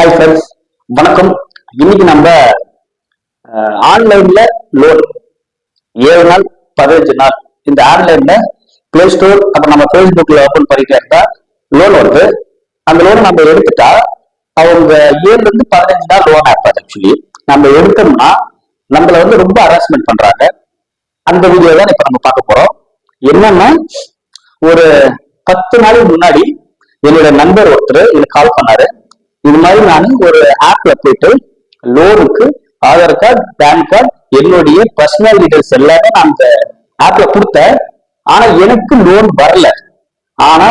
Hi friends வணக்கம். இன்னைக்கு நம்ம ஆன்லைன்ல லோன் ஏழு நாள் பதினஞ்சு நாள். இந்த ஆன்லைன்ல பிளே ஸ்டோர் அப்புறம் நம்ம ஃபேஸ்புக்ல ஓபன் பண்ணிட்டு இருந்தா லோன் வருது. அந்த லோன் நம்ம எடுத்துட்டா அவங்க ஏழுல இருந்து பதினஞ்சு நாள் லோன் ஆப் ஆக்சுவலி நம்ம எடுத்தோம்னா நம்மள வந்து ரொம்ப ஹராஸ்மெண்ட் பண்றாங்க. அந்த வீடியோ தான் இப்ப நம்ம பார்க்க போறோம். என்னன்னா ஒரு பத்து நாளைக்கு முன்னாடி என்னோட நண்பர் ஒருத்தர் எனக்கு கால் பண்ணாரு. இது மாதிரி நான் ஒரு ஆப்ல போயிட்டு லோனுக்கு ஆதார் கார்டு பேன் கார்டு என்னுடைய பர்சனல் டீடைல்ஸ் எல்லாமே நான் அந்த ஆப்ல கொடுத்தேன். ஆனா எனக்கு லோன் வரல. ஆனா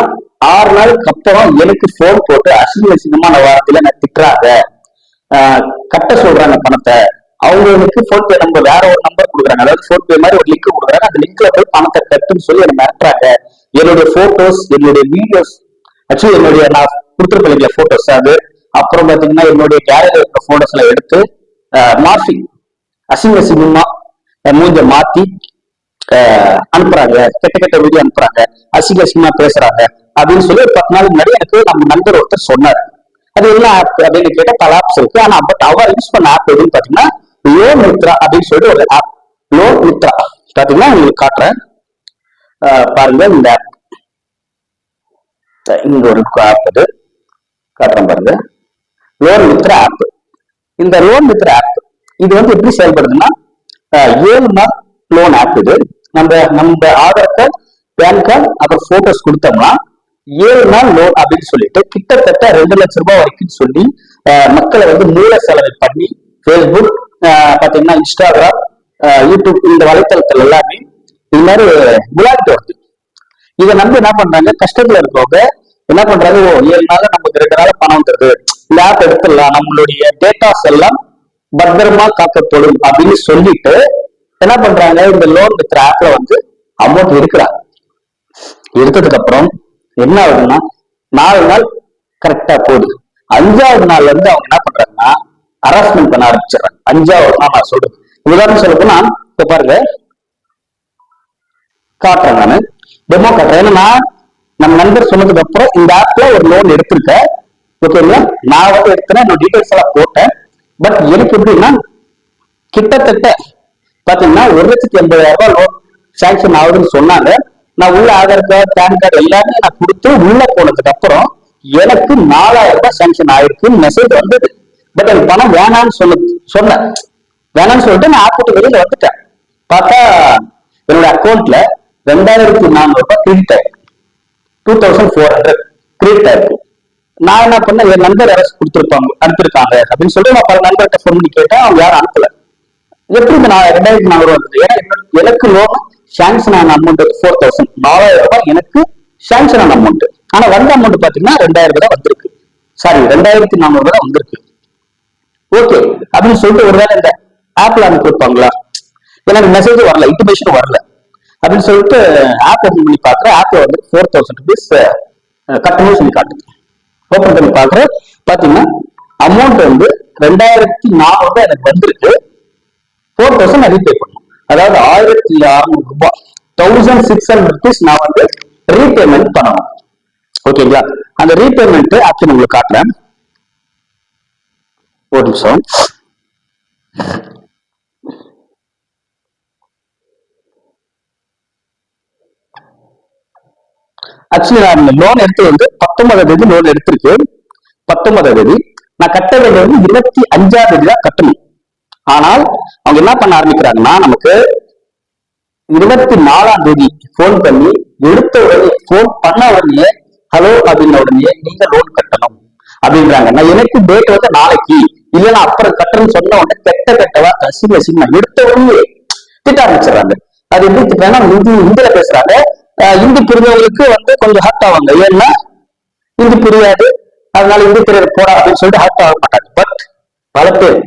ஆறு நாளுக்கு அப்புறம் எனக்கு போன் போட்டு அசிங்க சிங்கமான வார்த்தையில நான் திட்டுறாங்க. ஆஹ் கட்ட சொல்றாங்க பணத்தை. அவங்களுக்கு போன்பே நம்பர் வேற ஒரு நம்பர் கொடுக்குறாங்க. அதாவது போன்பே மாதிரி ஒரு லிங்க் கொடுக்குறாங்க. அந்த லிங்க்ல போய் பணத்தை கட்டுன்னு சொல்லி என்ன மிரட்டுறாங்க. என்னுடைய போட்டோஸ் என்னுடைய வீடியோஸ் ஆக்சுவலி என்னுடைய நான் கொடுத்துருப்பேன் இல்லையா போட்டோஸ் அது. அப்புறம் பாத்தீங்கன்னா என்னுடைய கேலரியில் போட்டோஸ் எல்லாம் எடுத்து மாஃபி அசிங்க அசிங்கமா மூஞ்ச மாத்தி அனுப்புறாங்க. கெட்ட கெட்ட வீடியோ அனுப்புறாங்க. அசிங்க அசிங்கமா பேசுறாங்க. அப்படின்னு சொல்லி ஒரு பத்து நாள் முன்னாடி எனக்கு நம்ம நண்பர் ஒருத்தர் சொன்னார். அது என்ன ஆப் அப்படின்னு கேட்டா பல ஆப்ஸ் இருக்கு. ஆனா பட் அவர் யூஸ் பண்ண ஆப் எதுன்னு பாத்தீங்கன்னா லோ மித்ரா அப்படின்னு சொல்லிட்டு ஒரு ஆப் லோ மித்ரா பாத்தீங்கன்னா உங்களுக்கு காட்டுறேன். பாருங்க இந்த ஆப் இங்க ஒரு ஆப் அது. காட்டுறேன் பாருங்க. லோன் மித்ரா ஆப் இந்த லோன் மித்ரா ஆப் இது வந்து எப்படி செயல்படுதுன்னா ஏழு நாள் லோன் ஆப் இது. நம்ம நம்ம ஆதார் கார்டு பேன் கார்டு அப்புறம் போட்டோஸ் கொடுத்தோம்னா ஏழு நாள் லோன் அப்படின்னு சொல்லிட்டு கிட்டத்தட்ட ரெண்டு லட்சம் ரூபாய் வரைக்கும் சொல்லி மக்களை வந்து மூல செலவு பண்ணி ஃபேஸ்புக் பாத்தீங்கன்னா இன்ஸ்டாகிராம் யூடியூப் இந்த வலைத்தளத்துல எல்லாமே இது மாதிரி விளையாட்டு வருது. இதை நம்பி என்ன பண்றாங்க? கஷ்டத்துல இருக்கவங்க என்ன பண்றாங்க ஓ ஏழு நாள் நமக்கு ரெண்டு நாள் பணம் வந்துருது இந்த ஆப் எடுத்துடலாம். நம்மளுடைய டேட்டாஸ் எல்லாம் பத்திரமா காக்கப்படும் அப்படின்னு சொல்லிட்டு என்ன பண்றாங்க? இந்த லோன் வித்துற ஆப்ல வந்து அமௌண்ட் எடுக்கிறாங்க. எடுத்ததுக்கு அப்புறம் என்ன ஆகுதுன்னா நாலு நாள் கரெக்டா போகுது. அஞ்சாவது நாள்ல இருந்து அவங்க என்ன பண்றாங்கன்னா ஹராஸ்மெண்ட் பண்ண ஆரம்பிச்சிடுறாங்க. அஞ்சாவது நாள் நான் சொல்றேன் உதாரணம் சொல்ல போனா இப்ப பாருங்க காட்டுறேன் நானு. டெமோ காட்டுறேன். ஏன்னா நம்ம நண்பர் சொன்னதுக்கு அப்புறம் இந்த ஆப்ல ஒரு லோன் எடுத்திருக்கேன். ஓகேங்களா நான் வந்து எடுத்தேன் என்னோட டீடைல்ஸ் எல்லாம் போட்டேன். பட் எனக்கு எப்படின்னா கிட்டத்தட்ட பாத்தீங்கன்னா ஒரு லட்சத்தி எண்பதாயிரம் ரூபாய் லோன் சாங்ஷன் ஆகுதுன்னு சொன்னாங்க. நான் உள்ள ஆதார் கார்டு பேன் கார்டு எல்லாமே நான் கொடுத்து உள்ள போனதுக்கு அப்புறம் எனக்கு நாலாயிரம் ரூபாய் சாங்ஷன் ஆயிருக்குன்னு மெசேஜ் வந்தது. பட் எனக்கு பணம் வேணாம்னு சொல்ல சொன்னேன் வேணாம்னு சொல்லிட்டு நான் ஆப்பிட்டு வெளியில வந்துட்டேன். பார்த்தா என்னோட அக்கௌண்ட்ல ரெண்டாயிரத்தி நானூறு ரூபாய் கிரெடிட் ஆயிருக்கு. Two thousand four hundred credit ஆயிருக்கு. நான் என்ன பண்ணேன்? என் நண்பர் யாராச்சும் கொடுத்துருப்பாங்க அனுப்பியிருக்காங்க. அப்படின்னு சொல்லிட்டு நான் பல நண்பர்கிட்ட ஃபோன் பண்ணி கேட்டேன் அவங்க யாரும் அனுப்பல. எப்படி இந்த நான் ரெண்டாயிரத்தி நானூறு வந்தது? ஏன்னா எனக்கு லோன் சாங்ஷன் ஆன அமௌண்ட் ஃபோர் தௌசண்ட் நாலாயிரம் ரூபாய் எனக்கு சாங்ஷன் ஆன அமௌண்ட் ஆனா வந்த அமௌண்ட் பாத்தீங்கன்னா ரெண்டாயிரம் ரூபாய் வந்திருக்கு. சாரி ரெண்டாயிரத்தி நானூறு ரூபாய் வந்திருக்கு. ஓகே அப்படின்னு சொல்லிட்டு ஒருவேளை இந்த ஆப்ல அனுப்பி வைப்பாங்களா எனக்கு மெசேஜ் வரல இன்டிமேஷன் வரல. அப்படின்னு சொல்லிட்டு ஆப் ஓபன் பண்ணி பார்க்குறேன். ஆப்பில் வந்து ஃபோர் தௌசண்ட் ருபீஸ் கட்டணும் சொல்லி காட்டுது. ஓப்பன் பண்ணி பார்க்குறேன். பார்த்தீங்கன்னா அமௌண்ட் வந்து ரெண்டாயிரத்தி நாலு ரூபாய் எனக்கு வந்திருக்கு. ஃபோர் தௌசண்ட் நான் ரீபே பண்ணணும். அதாவது ஆயிரத்தி அறுநூறு ரூபாய். தௌசண்ட் சிக்ஸ் ஹண்ட்ரட் ருபீஸ் நான் வந்து ரீபேமெண்ட் பண்ணணும். ஓகேங்களா? அந்த ரீபேமெண்ட் ஆப்ஷன் உங்களுக்கு காட்டுறேன். ஒரு நிமிஷம். ஆக்சுவலி நான் லோன் எடுத்து வந்து பத்தொன்பதாம் தேதி லோன் எடுத்திருக்கு. பத்தொன்பதாம் தேதி. நான் கட்ட வேண்டியது வந்து இருபத்தி அஞ்சாம் தேதி தான் கட்டணும். ஆனால் அவங்க என்ன பண்ண ஆரம்பிக்கிறாங்கன்னா நமக்கு இருபத்தி நாலாம் தேதி போன் பண்ணி எடுத்த உடனே போன் பண்ண உடனே ஹலோ அப்படின்ன உடனே நீங்க லோன் கட்டணும் அப்படின்றாங்க. நான் எனக்கு டேட் வந்து நாளைக்கு. இல்லைன்னா அப்புறம் கட்டணும்னு சொன்ன உடனே கெட்ட கெட்டவா அசிங்க அசிங்கமா எடுத்த உடனே திட்ட ஆரம்பிச்சிடறாங்க. அது எப்படி திட்டாங்கன்னா ஹிந்தி பேசுறாங்க அஹ் ஹிந்தி புரிஞ்சவங்களுக்கு வந்து கொஞ்சம் ஹர்ட் ஆவாங்க. ஏன்னா இந்தி புரியாது. அதனால இந்து தெரியாது போடா அப்படின்னு சொல்லிட்டு ஹர்ட் ஆக மாட்டாங்க. பட் பல பேர்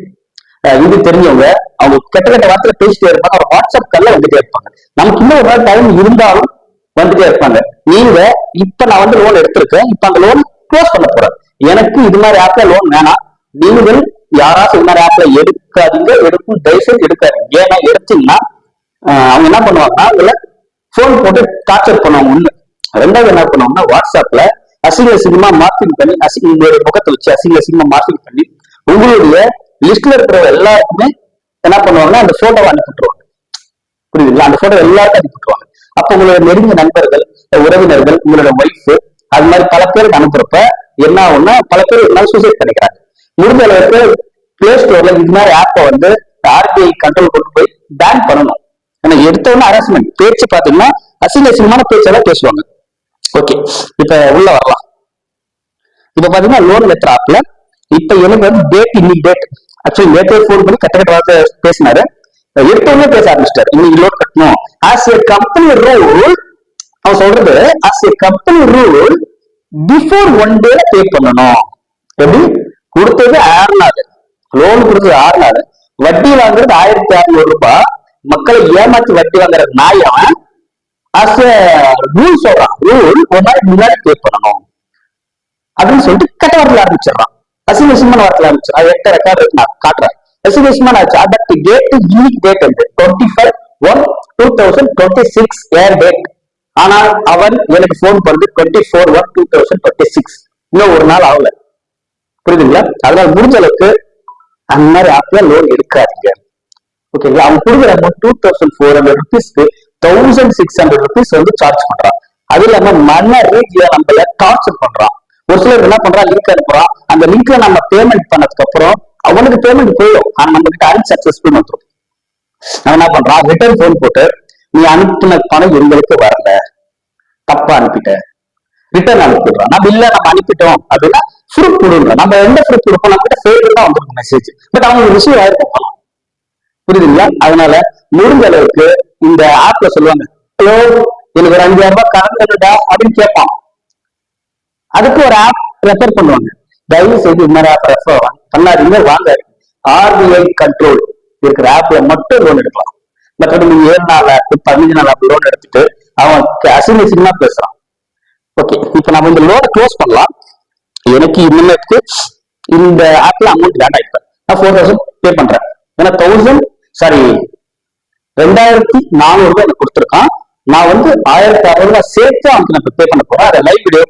தெரிஞ்சவங்க அவங்க கெட்ட கெட்ட வார்த்தையில பேசிட்டே இருப்பாங்க. அவங்க வாட்ஸ்அப் கால்ல வந்துட்டே இருப்பாங்க. நமக்கு இன்னும் ஒரு நாள் டைம் இருந்தாலும் வந்துட்டே இருப்பாங்க. நீங்க இப்ப நான் வந்து லோன் எடுத்திருக்கேன். இப்ப அந்த லோன் க்ளோஸ் பண்ண போறேன். எனக்கு இது மாதிரி ஆப்ல லோன் வேணாம். நீங்கள் யாராச்சும் இது மாதிரி ஆப்ல எடுக்காதீங்க. எடுக்கும் தயவுசெய்து எடுக்காதீங்க. ஏன்னா எடுத்தீங்கன்னா அவங்க என்ன பண்ணுவாங்கன்னா உங்களை ஃபோன் போட்டு டார்ச்சர் பண்ணுவாங்க ஒண்ணு ரெண்டாவது என்ன பண்ணுவாங்கன்னா வாட்ஸ்அப்ல அசிங்க அசிங்கமா மார்க்கிங் பண்ணி அசிங்க உங்களுடைய முகத்தை வச்சு அசிங்க அசிங்கமா மார்க்கிங் பண்ணி உங்களுடைய லிஸ்ட்ல இருக்கிற எல்லாருக்குமே என்ன பண்ணுவாங்கன்னா அந்த போட்டோவை அனுப்பிட்டுருவாங்க புரியுதுங்களா? அந்த போட்டோ எல்லாருக்கும் அனுப்பிட்டுருவாங்க அப்ப உங்களோட நெருங்கிய நண்பர்கள் உறவினர்கள் உங்களோட ஒய்ஃப் அது மாதிரி பல பேருக்கு அனுப்புறப்ப என்ன ஆகும்னா பல பேர் என்ன சூசைட் பண்ணிக்கிறாங்க. முடிஞ்ச அளவுக்கு பிளே ஸ்டோர்ல இது மாதிரி ஆப்பை வந்து ஆர்பிஐ கண்ட்ரோல் கொண்டு போய் பேன் பண்ணணும். ஆனா எடுத்தவொடனே அரேஞ்ச்மெண்ட் பேச்சு பாத்தீங்கன்னா அசிங்க அசிங்கமான பேச்செல்லாம் பேசுவாங்க. ஓகே இப்ப உள்ள வரலாம். இப்ப பாத்தீங்கன்னா லோன் லெட்டர் ஆப்ல இப்ப எனக்கு வந்து டேட் இன்னைக்கு டேட் ஆக்சுவலி நேற்றே ஃபோன் பண்ணி கட்ட கட்ட வார்த்தை பேசினாரு. எடுத்தவொடனே பேச ஆரம்பிச்சிட்டாரு. இன்னைக்கு லோன் கட்டணும். ஆஸ் ஏ கம்பெனி ரூல் அவன் சொல்றது as a company rule before one day pay பண்ணணும். எப்படி? கொடுத்தது ஆறு நாள் லோன் கொடுத்தது ஆறு நாள் வட்டி வாங்குறது ஆயிரத்தி அறுநூறு ரூபாய். மக்களை ஏமாத்தி வட்டி வாங்குற நாயம் அஸ் ரூல் சொல்றான். ரூல் ஒரு நாள் முன்னாடி பே பண்ணணும். அப்படின்னு சொல்லிட்டு கட்ட வரல ஆரம்பிச்சிடறான். அசிங்க அசிங்கமான வார்த்தையில ஆரம்பிச்சு அது எட்ட ரெக்கார்ட் இருக்கு. நான் காட்டுறேன். அசிங்க ஆச்சு அதற்கு டேட் இன்னைக்கு டேட் வந்து twenty five one two thousand twenty six ஏர் டேட் ஆனால் அவன் எனக்கு ஃபோன் பண்ணது twenty four one two thousand twenty six இன்னும் ஒரு நாள் ஆகல. புரியுதுங்களா? அதனால முடிஞ்ச அளவுக்கு அந்த மாதிரி ஆப்ல லோன் எடுக்காதீங்க. ஓகேங்களா அவன் கொடுக்குற amount two thousand four hundred ருபீஸ்க்கு தௌசண்ட் சிக்ஸ் ஹண்ட்ரட் ருபீஸ் வந்து சார்ஜ் பண்றான். அது இல்லாம மன ரீதியா நம்மள டார்ச்சர் பண்றான். ஒரு சிலர் என்ன பண்றான்? லிங்க் அனுப்புறான். அந்த லிங்க்ல நம்ம பேமெண்ட் பண்ணதுக்கு அப்புறம் அவனுக்கு பேமெண்ட் போயிடும். ஆனா நம்ம கிட்ட அன்சக்சஸ்ஃபுல் வந்துடும் அவன் என்ன பண்றான்? ரிட்டர்ன் போன் போட்டு நீ அனுப்பின பணம் எங்களுக்கு வரல. தப்பா அனுப்பிட்ட. ரிட்டர்ன் அனுப்பிடுறான் நம்ம இல்ல நம்ம அனுப்பிட்டோம். அப்படின்னா ப்ரூஃப் கொடுங்க. நம்ம எந்த ப்ரூஃப் கொடுப்போம்? நம்ம கிட்ட ஃபேவர் தான் வந்துருக்கும் மெசேஜ் பட் அவங்க ரிசீவ் ஆயிருக்கும் பணம் புரியுதுங்களா? அதனால முடிஞ்ச அளவுக்கு இந்த ஆப்ல சொல்லுவாங்க ஹலோ எனக்கு ஒரு அஞ்சாயிரம் ரூபாய் கடன் கட்டுடா அப்படின்னு கேட்பான். அதுக்கு ஒரு ஆப் ரெஃபர் பண்ணுவாங்க. தயவு செய்து இந்த மாதிரி ஆப் ரெஃபர் பண்ணாதீங்க வாங்க. ஆர்பிஐ கண்ட்ரோல் இருக்கிற ஆப்ல மட்டும் லோன் எடுக்கலாம். மற்றபடி நீங்க ஏழு நாள் ஆப் பதினஞ்சு நாள் ஆப் லோன் எடுத்துட்டு அவன் அசிங்க சினிமா பேசுறான். ஓகே இப்ப நம்ம இந்த லோன் க்ளோஸ் பண்ணலாம். எனக்கு இனிமேட்டுக்கு இந்த ஆப்ல அமௌண்ட் வேண்டாம் இப்ப. நான் ஃபோர் தௌசண்ட் பே பண்றேன். ஏன்னா தௌசண்ட் சாரி ரெண்டாயிரத்தி நானூறு ரூபாய் எனக்கு கொடுத்துருக்கான். நான் வந்து ஆயிரத்தி அறுநூறு ரூபாய் சேர்த்து அவனுக்கு நான் பே பண்ண போறேன். அதை லைவ் வீடியோ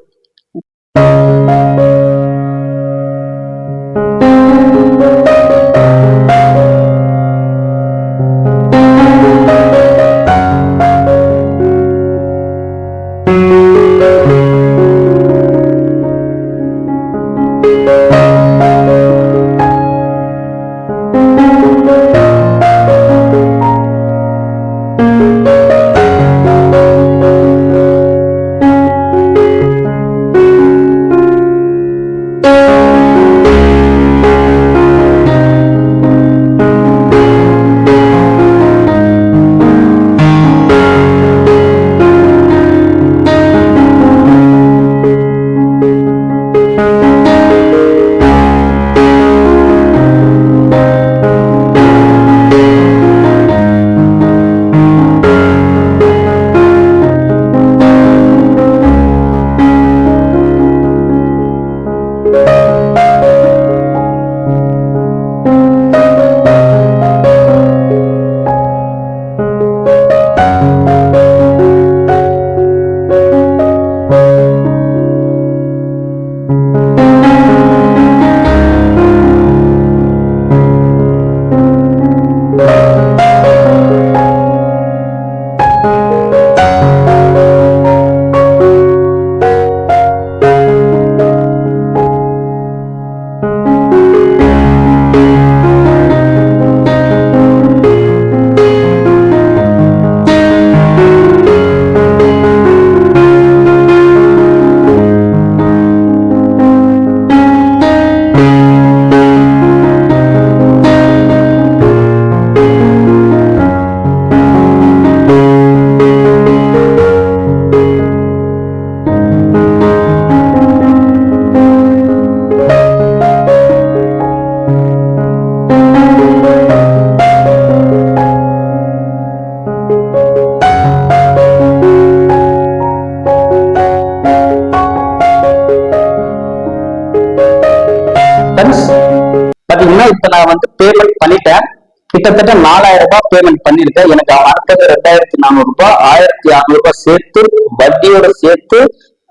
கிட்டத்தட்ட நாலாயிரம் ரூபாய் பேமெண்ட் பண்ணிருக்கேன் எனக்கு அவன் அடுத்தது ரெண்டாயிரத்தி நானூறு ரூபாய் ஆயிரத்தி அறுநூறு ரூபாய் சேர்த்து வட்டியோட சேர்த்து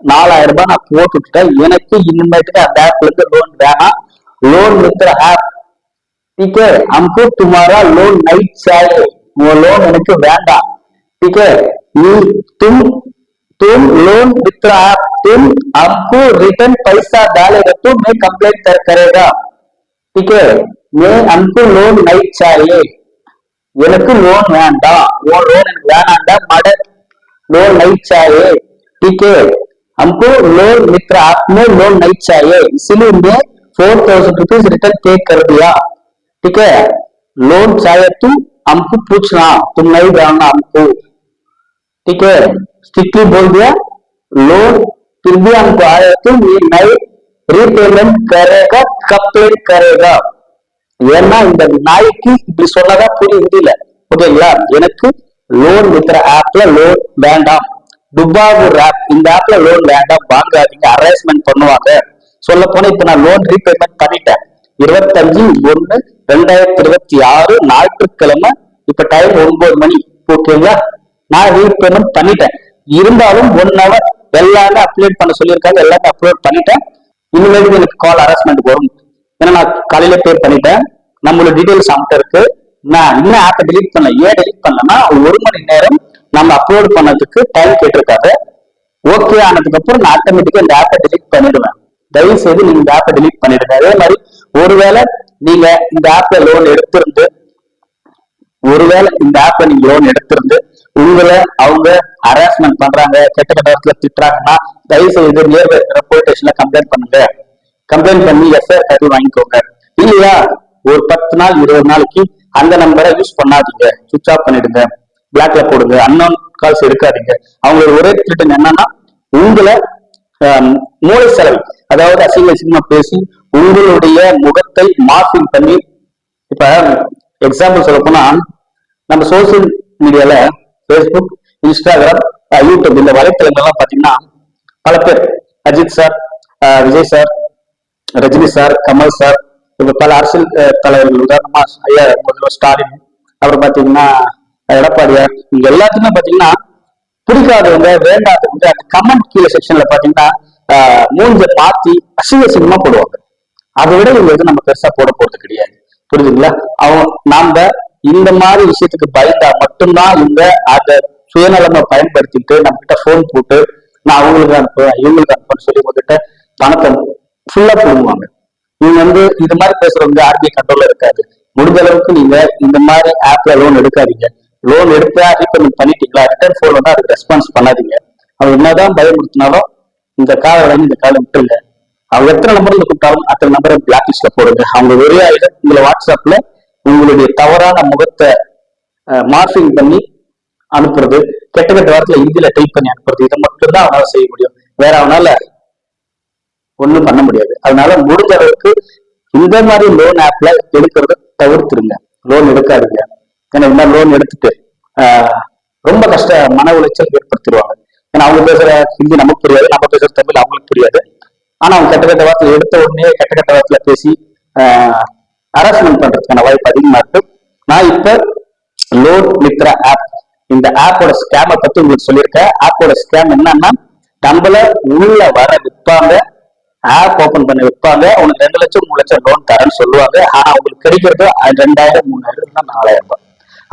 நாலாயிரம் ரூபாய் நான் போட்டு விட்டுட்டேன் எனக்கு இனிமேட்டுக்கு அந்த ஆப்ல இருந்து லோன் வேணாம் लोन मित्र ऐप ठीक है हमको तुम्हारा लोन नहीं चाहिए वो लोन எனக்கு வேண்டாம் ठीक है நீ तुम तुम लोन मित्र ऐप तुम हमको रिटर्न पैसा डालेगा तो मैं कंप्लेंट कर, करेगा ठीक है मैं हमको लोन नहीं चाहिए எனக்கு லோன் வேண்டாம் உன் லோன் எனக்கு வேணாண்டா மட लोन नहीं चाहिए ठीक है हमको लोन मित्र आपने लोन नहीं चाहिए इसलिए मैं फोर थाउजेंड रुपीज रिटर्न पे कर दिया ठीक है लोन चाहिए तू हमको पूछना तुम नहीं जानना हमको ठीक है स्ट्रिक्टली बोल दिया लोन फिर भी हमको आया तो ये नई रीपेमेंट करेगा कंप्लेंट करेगा ஏன்னா இந்த நாய்க்கு இப்படி சொன்னதா புரியும் ஹிந்தியில ஓகேங்களா எனக்கு லோன் வித்துற ஆப்ல லோன் வேண்டாம். துபாகூர் ஆப் இந்த ஆப்ல லோன் வேண்டாம். வாங்காதீங்க. அரேஞ்ச்மெண்ட் பண்ணுவாங்க. சொல்ல போனா இப்ப நான் லோன் ரீபேமெண்ட் பண்ணிட்டேன். இருபத்தஞ்சு ஒண்ணு ரெண்டாயிரத்தி இருபத்தி ஆறு ஞாயிற்றுக்கிழமை இப்ப டைம் ஒன்பது மணி. ஓகேங்களா? நான் ரீபேமெண்ட் பண்ணிட்டேன். இருந்தாலும் ஒன் ஹவர் எல்லாமே அப்லோட் பண்ண சொல்லியிருக்காங்க. எல்லாமே அப்லோட் பண்ணிட்டேன். இனிமேல் எனக்கு கால் அரேஞ்ச்மெண்ட் வரும். ஏன்னா நான் காலையில பேர் பண்ணிட்டேன். நம்மளோட டீடைல்ஸ் அவன்கிட்ட இருக்கு. நான் இன்னும் ஆப்பை டெலிட் பண்ணல. ஏன் டெலிட் பண்ணலன்னா ஒரு மணி நேரம் நம்ம அப்லோட் பண்ணதுக்கு டைம் கேட்டிருக்காரு ஓகே ஆனதுக்கு அப்புறம் நான் ஆட்டோமேட்டிக்கா இந்த ஆப்பை டெலிட் பண்ணிடுவேன். தயவு செய்து நீங்க இந்த ஆப்பை டெலிட் பண்ணிடுங்க. அதே மாதிரி ஒருவேளை நீங்க இந்த ஆப்ல லோன் எடுத்திருந்து ஒருவேளை இந்த ஆப்பை நீங்க லோன் எடுத்திருந்து உங்களை அவங்க ஹராஸ்மெண்ட் பண்றாங்க கெட்ட கட்ட திட்டுறாங்கன்னா தயவு செய்து நியர்பை போலீஸ் ஸ்டேஷன்ல கம்ப்ளைண்ட் பண்ணுங்க. கம்ப்ளைண்ட் பண்ணி எஃப்ஐஆர் கட்டி வாங்கிக்கோங்க. இல்லையா? ஒரு பத்து நாள் இருபது நாளைக்கு அந்த நம்பரை யூஸ் பண்ணாதீங்க. சுவிச் ஆஃப் பண்ணிடுங்க. பிளாக்ல போடுங்க. அன்னோன் கால்ஸ் எடுக்காதீங்க. அவங்களோட ஒரே திட்டம் என்னன்னா உங்களை மூளை செலவு அதாவது அசிங்க அசிங்கமா பேசி உங்களுடைய முகத்தை மார்பிங் பண்ணி இப்ப எக்ஸாம்பிள் சொல்ல போனா நம்ம சோசியல் மீடியால ஃபேஸ்புக் இன்ஸ்டாகிராம் யூடியூப் இந்த வலைத்தளங்கள்லாம் பாத்தீங்கன்னா பல பேர் Ajith sir Vijay sir Rajini sir Kamal sir இப்ப பல அரசியல் தலைவர்கள் உதாரணமா ஐயா முதல்வர் ஸ்டாலின் அப்புறம் பாத்தீங்கன்னா எடப்பாடியார் இங்க எல்லாத்துக்குமே பாத்தீங்கன்னா பிடிக்காதவங்க வேண்டாதவங்க அந்த கமெண்ட் கீழே செக்ஷன்ல பாத்தீங்கன்னா ஆஹ், மூஞ்ச பாத்தி அசிங்க அசிங்கமா போடுவாங்க. அதை விட இவங்க எதுவும் நம்ம பெருசா போட போறது கிடையாது. புரியுதுங்களா? அவங்க நாம இந்த மாதிரி விஷயத்துக்கு பயந்தா மட்டும்தான் இவங்க அதை சுயநலமா பயன்படுத்திட்டு நம்ம கிட்ட போன் போட்டு நான் அவங்களுக்கு அனுப்புவேன் இவங்களுக்கு அனுப்புன்னு சொல்லி உங்ககிட்ட பணத்தை ஃபுல்லா போடுவாங்க. நீங்க வந்து இது மாதிரி பேசுறவங்க ஆர்பிஐ கண்ட்ரோல்ல இருக்காது. முடிஞ்ச அளவுக்கு நீங்க இந்த மாதிரி ஆப்ல லோன் எடுக்காதீங்க. லோன் எடுத்தா ரீபேமெண்ட் பண்ணிட்டீங்களா? ரிட்டர்ன் ஃபோன் வந்து அதுக்கு ரெஸ்பான்ஸ் பண்ணாதீங்க. அவங்க என்னதான் பயமுறுத்தினாலும் இந்த காலை வந்து இந்த காலை விட்டுருங்க அவங்க எத்தனை நம்பர்ல கூப்பிட்டாலும் அத்தனை நம்பரை பிளாக் லிஸ்ட்ல போடுங்க. அவங்க ஒரே ஆயுத உங்களை வாட்ஸ்அப்ல உங்களுடைய தவறான முகத்தை மார்பிங் பண்ணி அனுப்புறது கெட்ட கெட்ட வாரத்துல இந்தியில டைப் பண்ணி அனுப்புறது இதை மட்டும்தான் அவனால செய்ய முடியும். வேற அவனால ஒண்ணும் பண்ண முடியாது. அதனால முடிஞ்ச அளவுக்கு இந்த மாதிரி லோன் ஆப்ல எடுக்கிறத தவிர்த்துருங்க லோன் எடுக்காதீங்க. ஏன்னா இந்த மாதிரி லோன் எடுத்துட்டு ரொம்ப கஷ்ட மன உளைச்சல் ஏற்படுத்திடுவாங்க. ஏன்னா அவங்க பேசுற ஹிந்தி நமக்கு புரியாது நம்ம பேசுற தமிழ் அவங்களுக்கு புரியாது ஆனா அவங்க கெட்ட கெட்ட வார்த்தை எடுத்த உடனே கெட்ட கெட்ட வார்த்தையில பேசி ஹராஸ்மெண்ட் பண்றதுக்கான வாய்ப்பு அதிகமா இருக்கு. நான் இப்ப லோன் மித்ர ஆப் இந்த ஆப்போட ஸ்கேமை பத்தி உங்களுக்கு சொல்லியிருக்கேன். ஆப்போட ஸ்கேம் என்னன்னா நம்மள உள்ள வர விற்பாங்க ஆப் ஓபன் பண்ணி விற்பாங்க உனக்கு ரெண்டு லட்சம் மூணு லட்சம் லோன் தரேன்னு சொல்லுவாங்க. ஆனா உங்களுக்கு கிடைக்கிறது ரெண்டாயிரம் மூணாயிரம் இல்லைன்னா நாலாயிரம் ரூபாய்.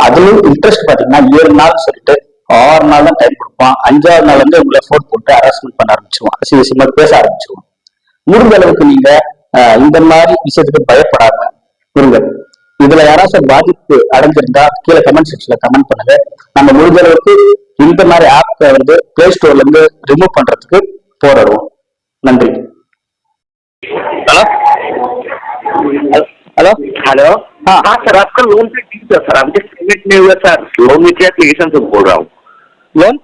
அதுலயும் இன்ட்ரெஸ்ட் பாத்தீங்கன்னா ஏழு நாள் சொல்லிட்டு ஆறு நாள் தான் டைம் கொடுப்பான். அஞ்சாவது நாள் வந்து உங்களை ஃபோன் போட்டு ஹராஸ்மெண்ட் பண்ண ஆரம்பிச்சுவோம் அசிங்க அசிங்கமா பேச ஆரம்பிச்சுவோம் முடிஞ்ச அளவுக்கு நீங்க இந்த மாதிரி விஷயத்துக்கு பயப்படாம இருங்க. இதுல யாராச்சும் பாதிப்பு அடைஞ்சிருந்தா கீழே கமெண்ட் செக்ஷன்ல கமெண்ட் பண்ணுங்க. நம்ம முடிஞ்ச அளவுக்கு இந்த மாதிரி ஆப் வந்து பிளே ஸ்டோர்ல இருந்து ரிமூவ் பண்றதுக்கு போராடுவோம். நன்றி. हेलो हेलो हेलो हाँ। हाँ सर आपका लोन पे ठीक था सर मुझे पेमेंट नहीं हुआ सर लोन विथ एप्लीकेशन से बोल रहा हूँ। Loan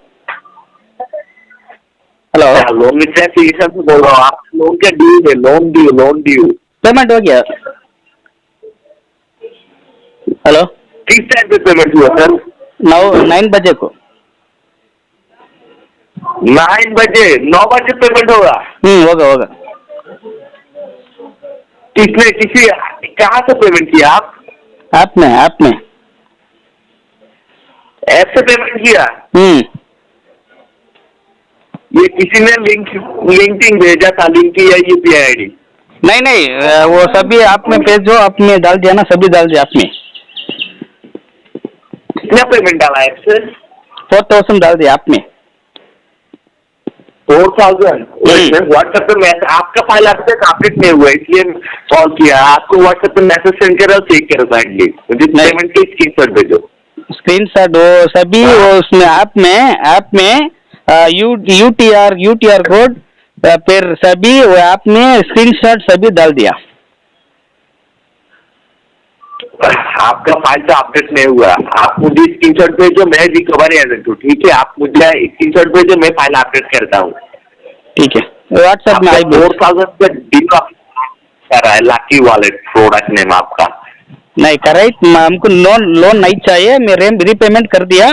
hello loan with application से बोल रहा हूँ। आप लोन क्या ड्यू है loan due loan due payment हो गया। हेलो किस टाइम पे पेमेंट हुआ सर नौ नाइन बजे को। नाइन बजे? नौ बजे पेमेंट होगा? हम्म होगा होगा। किसने किसी कहाँ से पेमेंट किया आप? ऐप में ऐप में। ऐप से पेमेंट किया? हम्म। ये किसी ने लिंक लिंकिंग भेजा था लिंक किया यूपीआई आईडी नहीं नहीं वो सभी आप में भेजो आप में डाल दिया ना सभी डाल दिया आप में। कितना पेमेंट डाला है सर फोर थाउज़ेंड डाल दिया आप में। Four thousand. व्हाट्सएप पे मैसेज आपका फ़ाइल अभी तक अपडेट नहीं हुआ है, इसलिए कॉल किया। आपको व्हाट्सएप पे मैसेज सेंड करा चेक करो काइंडली मुझे पेमेंट की स्क्रीन शॉट भेजो। स्क्रीन शॉट वो सभी वो उसमें ऐप में ऐप में U U T R U T R code फिर सभी वो ऐप में स्क्रीन शॉट सभी डाल दिया। आपका फ़ाइल तो अपडेट नहीं हुआ। आप मुझे स्क्रीन शॉट भेजो मैं रिकवर एजेंट हूँ ठीक है? आप मुझे स्क्रीनशॉट भेजो मैं फ़ाइल अपडेट करता हूँ। ठीक है। व्हाट्सएप में आई फोर थाउज़ेंड का डील कर रहा है लकी वॉलेट प्रोडक्ट नेम आपका। नहीं करेक्ट हमको लोन लोन नहीं चाहिए। मेरे रिपेमेंट कर दिया।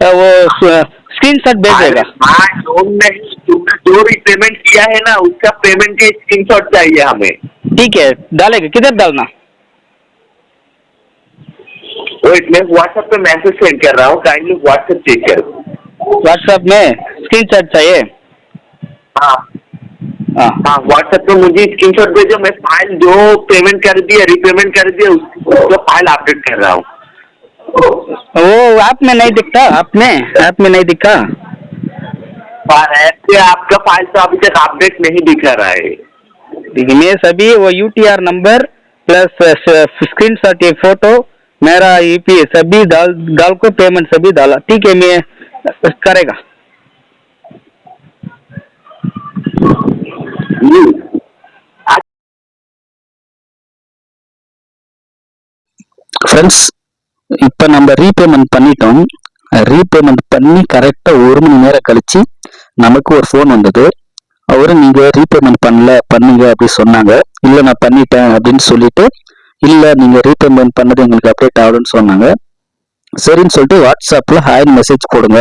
वो स्क्रीन शॉट लोन नहीं तुमने जो रिपेमेंट किया है ना उसका पेमेंट के स्क्रीनशॉट चाहिए हमें। ठीक है डालेगा। किधर डालना? वेट मैं व्हाट्सएप पे मैसेज सेंड कर रहा हूँ काइंडली व्हाट्सएप चेक करो। व्हाट्सएप में स्क्रीन शॉट चाहिए? हाँ। हाँ। हाँ व्हाट्सएप पे मुझे स्क्रीनशॉट भेजो मैं फ़ाइल जो पेमेंट कर दिया रिपेमेंट कर दिया उस- उसका फ़ाइल अपडेट कर रहा हूँ। वो ऐप में नहीं दिखता? ऐप में? ऐप में नहीं दिखा? पर ऐसे आपका फ़ाइल तो अभी तक अपडेट नहीं दिखा रहा है। मैं सभी वो U T R number plus screenshot ये फ़ोटो मेरा ईपी सभी डाल डाल को पेमेंट सभी डाला ठीक है मैं करेगा ஃப்ரெண்ட்ஸ் இப்போ நம்ம ரீபேமெண்ட் பண்ணிட்டோம் ரீபேமெண்ட் பண்ணி கரெக்டாக ஒரு மணி நேரம் கழிச்சு நமக்கு ஒரு ஃபோன் வந்தது அவரு நீங்க ரீபேமெண்ட் பண்ணல பண்ணுங்க அப்படி சொன்னாங்க இல்ல நான் பண்ணிட்டேன் அப்படின்னு சொல்லிட்டு இல்லை நீங்கள் ரீபேமெண்ட் பண்ணது எங்களுக்கு அப்டேட் ஆகலன்னு சொன்னாங்க. சரின்னு சொல்லிட்டு வாட்ஸ்அப்பில் ஹாய் மெசேஜ் போடுங்க.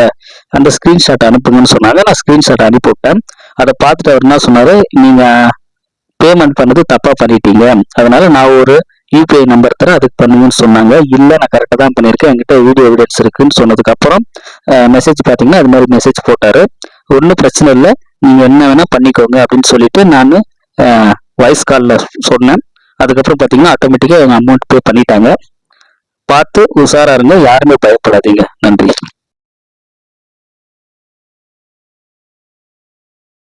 அந்த ஸ்க்ரீன்ஷாட் அனுப்புங்கன்னு சொன்னாங்க. நான் ஸ்க்ரீன்ஷாட் அனுப்பிவிட்டேன். அதை பார்த்துட்டு அவர் என்ன சொன்னார்? நீங்கள் பேமெண்ட் பண்ணது தப்பாக பண்ணிட்டீங்க. அதனால நான் ஒரு யூபிஐ நம்பர் தரேன். அதுக்கு பண்ணுங்கன்னு சொன்னாங்க. இல்லை நான் கரெக்டாக தான் பண்ணியிருக்கேன். என்கிட்ட வீடியோ எவிடன்ஸ் இருக்குன்னு சொன்னதுக்கப்புறம் மெசேஜ் பார்த்தீங்கன்னா அது மாதிரி மெசேஜ் போட்டார். ஒன்றும் பிரச்சனை இல்லை. நீங்கள் என்ன வேணால் பண்ணிக்கோங்க அப்படின்னு சொல்லிட்டு நான் வாய்ஸ் காலில் சொன்னேன். அதுக்கப்புறம் பார்த்தீங்கன்னா ஆட்டோமேட்டிக்காக எங்கள் அமௌண்ட் பே பண்ணிட்டாங்க. பார்த்து உஷாராக இருங்க யாருமே பயப்படாதீங்க. நன்றி.